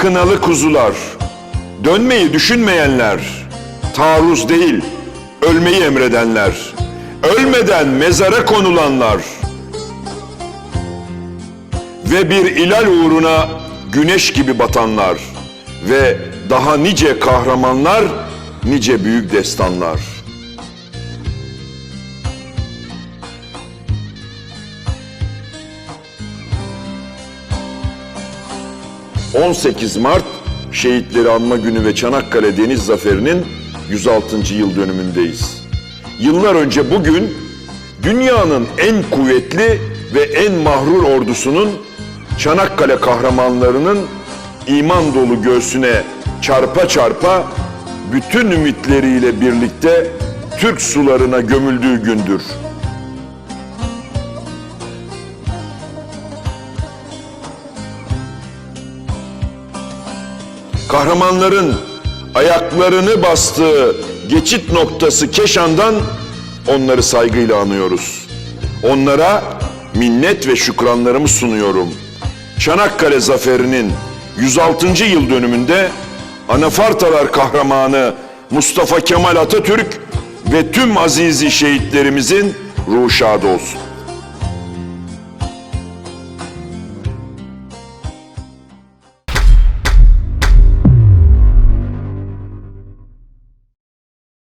kınalı kuzular, dönmeyi düşünmeyenler, taarruz değil, ölmeyi emredenler, ölmeden mezara konulanlar. Ve bir ilal uğruna güneş gibi batanlar. Ve daha nice kahramanlar, nice büyük destanlar. ...18 Mart Şehitleri Anma Günü ve Çanakkale Deniz Zaferi'nin 106. yıl dönümündeyiz. Yıllar önce bugün dünyanın en kuvvetli ve en mahrur ordusunun Çanakkale kahramanlarının iman dolu göğsüne çarpa çarpa bütün ümitleriyle birlikte Türk sularına gömüldüğü gündür. Kahramanların ayaklarını bastığı geçit noktası Keşan'dan onları saygıyla anıyoruz. Onlara minnet ve şükranlarımı sunuyorum. Çanakkale Zaferi'nin 106. yıl dönümünde Anafartalar kahramanı Mustafa Kemal Atatürk ve tüm azizi şehitlerimizin ruhu şad olsun.